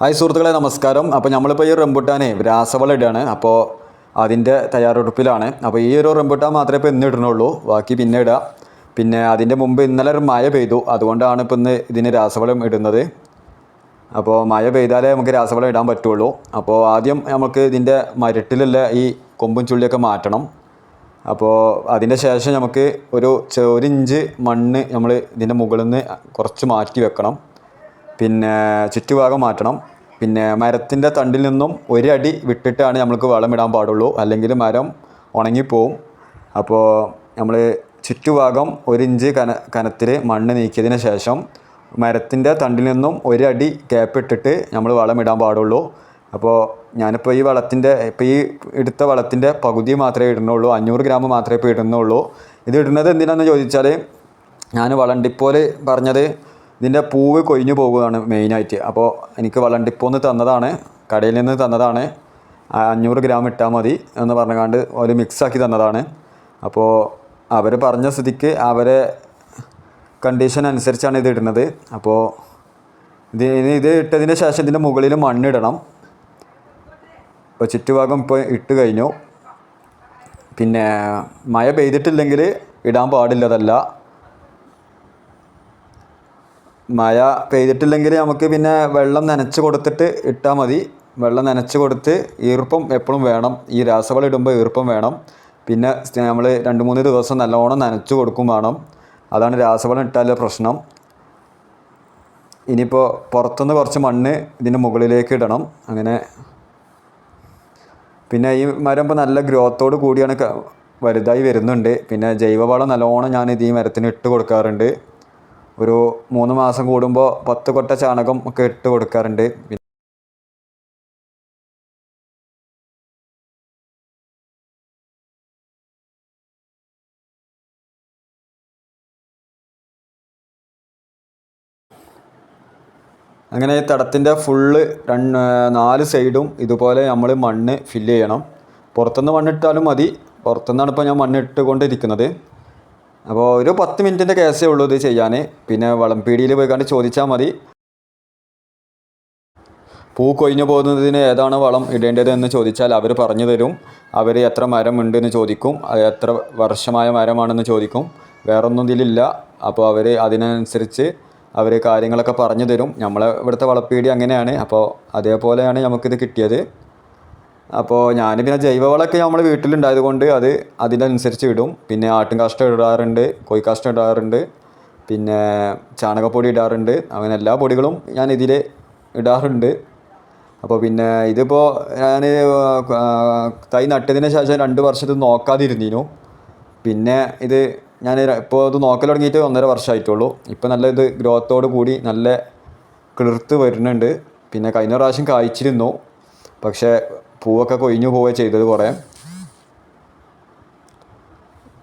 Hi സുഹൃത്തുക്കളെ നമസ്കാരം. അപ്പോൾ നമ്മളിപ്പോൾ ഈ റംബുട്ടാനെ രാസവളം ഇടുകയാണ് അപ്പോൾ അതിന്റെ തയ്യാറെടുപ്പിലാണ്. അപ്പോൾ ഈ ഒരു റംബുട്ടാൻ മാത്രമേ ഇപ്പോൾ ഇന്ന് ഇടണുള്ളൂ ബാക്കി പിന്നെ ഇടാം. പിന്നെ അതിന്റെ മുമ്പ് ഇന്നലെ ഒരു മഴ പെയ്തു. അതുകൊണ്ടാണ് ഇപ്പോൾ ഇന്ന് ഇതിന് രാസവളം ഇടുന്നത്. അപ്പോൾ മഴ പെയ്താലേ നമുക്ക് രാസവളം ഇടാൻ പറ്റുള്ളൂ. അപ്പോൾ ആദ്യം നമുക്ക് ഇതിന്റെ മരട്ടിലുള്ള ഈ കൊമ്പും ചുള്ളിയൊക്കെ മാറ്റണം. അപ്പോൾ അതിന്റെ ശേഷം നമുക്ക് ഒരു ചെറിഞ്ച് മണ്ണ് നമ്മൾ ഇതിന്റെ മുകളിൽ നിന്ന് കുറച്ച് മാറ്റി വെക്കണം. പിന്നെ ചുറ്റുഭാഗം മാറ്റണം. പിന്നെ മരത്തിന്റെ തണ്ടിൽ നിന്നും ഒരടി വിട്ടിട്ടാണ് നമ്മൾക്ക് വളമിടാൻ പാടുള്ളൂ. അല്ലെങ്കിൽ മരം ഉണങ്ങിപ്പോവും. അപ്പോൾ നമ്മൾ ചുറ്റുഭാഗം ഒരു ഇഞ്ച് കന കനത്തിൽ മണ്ണ് നീക്കിയതിന് ശേഷം മരത്തിന്റെ തണ്ടിൽ നിന്നും ഒരടി ഗ്യാപ്പ് ഇട്ടിട്ട് നമ്മൾ വളമിടാൻ പാടുള്ളൂ. അപ്പോൾ ഞാനിപ്പോൾ ഈ വളത്തിന്റെ ഇപ്പോൾ ഈ എടുത്ത വളത്തിന്റെ പകുതി മാത്രമേ ഇടുന്നുള്ളൂ. അഞ്ഞൂറ് ഗ്രാം മാത്രമേ ഇപ്പോൾ ഇടുന്നുള്ളൂ. ഇത് ഇടുന്നത് എന്തിനാണെന്ന് ചോദിച്ചാൽ ഞാൻ വളണ്ടിപ്പോൾ പറഞ്ഞത് ഇതിന്റെ പൂവ് കൊഴിഞ്ഞു പോകുകയാണ് മെയിനായിട്ട് അപ്പോൾ എനിക്ക് വളണ്ടിപ്പോന്ന് തന്നതാണ്. കടയിൽ നിന്ന് തന്നതാണ്. അഞ്ഞൂറ് ഗ്രാം ഇട്ടാൽ മതി എന്ന് പറഞ്ഞുകൊണ്ട് ഒരു മിക്സാക്കി തന്നതാണ്. അപ്പോൾ അവർ പറഞ്ഞ സ്ഥിതിക്ക് അവരെ കണ്ടീഷൻ അനുസരിച്ചാണ് ഇത് ഇടുന്നത്. അപ്പോൾ ഇത് ഇത് ഇട്ടതിന് ശേഷം ഇതിന്റെ മുകളിൽ മണ്ണിടണം ഇപ്പോൾ ചുറ്റുഭാഗം ഇപ്പോൾ ഇട്ട് കഴിഞ്ഞു. പിന്നെ മഴ പെയ്തിട്ടില്ലെങ്കിൽ ഇടാൻ പാടില്ലതല്ല. മഴ പെയ്തിട്ടില്ലെങ്കിൽ നമുക്ക് പിന്നെ വെള്ളം നനച്ച് കൊടുത്തിട്ട് ഇട്ടാൽ മതി. വെള്ളം നനച്ച് കൊടുത്ത് ഈർപ്പം എപ്പോഴും വേണം. ഈ രാസവളം ഇടുമ്പോൾ ഈർപ്പം വേണം. പിന്നെ നമ്മൾ രണ്ട് മൂന്ന് ദിവസം നല്ലോണം നനച്ച് കൊടുക്കും വേണം. അതാണ് രാസവളം ഇട്ടാലുള്ള പ്രശ്നം. ഇനിയിപ്പോൾ പുറത്തുനിന്ന് കുറച്ച് മണ്ണ് ഇതിന്റെ മുകളിലേക്ക് ഇടണം. അങ്ങനെ. പിന്നെ ഈ മരം ഇപ്പോൾ നല്ല ഗ്രോത്തോട് കൂടിയാണ് വലുതായി വരുന്നുണ്ട്. പിന്നെ ജൈവവളം നല്ലോണം ഞാൻ ഈ മരത്തിന് ഇട്ട് കൊടുക്കാറുണ്ട്. ഒരു മൂന്ന് മാസം കൂടുമ്പോൾ പത്ത് കൊട്ട ചാണകം ഒക്കെ ഇട്ട് കൊടുക്കാറുണ്ട്. അങ്ങനെ തടത്തിന്റെ ഫുള്ള് രണ്ട് നാല് സൈഡും ഇതുപോലെ നമ്മൾ മണ്ണ് ഫില്ല് ചെയ്യണം. പുറത്തുനിന്ന് മണ്ണിട്ടാലും മതി. പുറത്തുനിന്നാണ് ഇപ്പോൾ ഞാൻ മണ്ണിട്ട് കൊണ്ടിരിക്കുന്നത് അപ്പോൾ ഒരു പത്ത് മിനിറ്റിന്റെ കേസേ ഉള്ളൂ ഇത് ചെയ്യാൻ പിന്നെ വളംപീടിയിൽ പോയി കണ്ട് ചോദിച്ചാൽ മതി. പൂ കൊഴിഞ്ഞു പോകുന്നതിന് ഏതാണ് വളം ഇടേണ്ടത് എന്ന് ചോദിച്ചാൽ അവർ പറഞ്ഞു തരും. അവർ എത്ര മരം ഉണ്ടെന്ന് ചോദിക്കും എത്ര വർഷമായ മരമാണെന്ന് ചോദിക്കും. വേറൊന്നും ഇതിലില്ല. അപ്പോൾ അവർ അതിനനുസരിച്ച് അവർ കാര്യങ്ങളൊക്കെ പറഞ്ഞു തരും. നമ്മളെ ഇവിടുത്തെ വളപ്പീടി അങ്ങനെയാണ്. അപ്പോൾ അതേപോലെയാണ് നമുക്കിത് കിട്ടിയത്. അപ്പോൾ ഞാൻ പിന്നെ ജൈവവളമൊക്കെ നമ്മൾ വീട്ടിലുണ്ടായത് കൊണ്ട് അത് അതിനനുസരിച്ച് ഇടും. പിന്നെ ആട്ടും കാഷ്ടം ഇടാറുണ്ട് കോഴിക്കാഷ്ടം ഇടാറുണ്ട് പിന്നെ ചാണകപ്പൊടി ഇടാറുണ്ട്. അങ്ങനെ എല്ലാ പൊടികളും ഞാൻ ഇതിൽ ഇടാറുണ്ട്. അപ്പോൾ പിന്നെ ഇതിപ്പോൾ ഞാൻ തൈ നട്ടതിന് ശേഷം രണ്ട് വർഷം ഇത് നോക്കാതിരുന്നിനു. പിന്നെ ഇത് ഞാൻ ഇപ്പോൾ ഇത് നോക്കൽ തുടങ്ങിയിട്ട് ഒന്നര വർഷമായിട്ടുള്ളൂ ഇപ്പോൾ നല്ല ഇത് ഗ്രോത്തോട് കൂടി നല്ല കിളിർത്ത് വരുന്നുണ്ട്. പിന്നെ കഴിഞ്ഞ പ്രാവശ്യം കായ്ച്ചിരുന്നു. പക്ഷേ പൂവൊക്കെ കൊഴിഞ്ഞു പോവുക ചെയ്തത് കുറേ.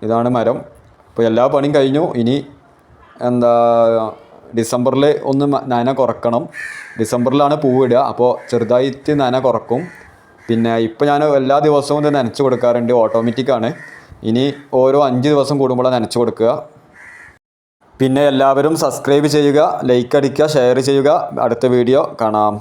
ഇതാണ് മരം. ഇപ്പോൾ എല്ലാ പണിയും കഴിഞ്ഞു. ഇനി എന്താ ഡിസംബറിൽ ഒന്ന് നന കുറക്കണം. ഡിസംബറിലാണ് പൂവിടുക അപ്പോൾ ചെറുതായിട്ട് നന കുറക്കും. പിന്നെ ഇപ്പോൾ ഞാൻ എല്ലാ ദിവസവും ഇത് നനച്ച് കൊടുക്കാറുണ്ട്. ഓട്ടോമാറ്റിക്കാണ് ഇനി ഓരോ അഞ്ച് ദിവസം കൂടുമ്പോഴാണ് നനച്ച് കൊടുക്കുക. പിന്നെ എല്ലാവരും സബ്സ്ക്രൈബ് ചെയ്യുക ലൈക്ക് അടിക്കുക ഷെയർ ചെയ്യുക. അടുത്ത വീഡിയോ കാണാം.